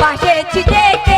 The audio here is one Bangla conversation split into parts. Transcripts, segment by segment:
পাশে ছিটে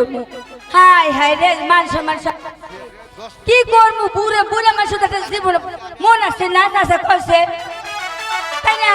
করব? হাই হাই রে মানুষ মানুষ কি করব? বুড়ে বুড়ে মানুষ জীবন মন আছে না আছে করছে তাই না?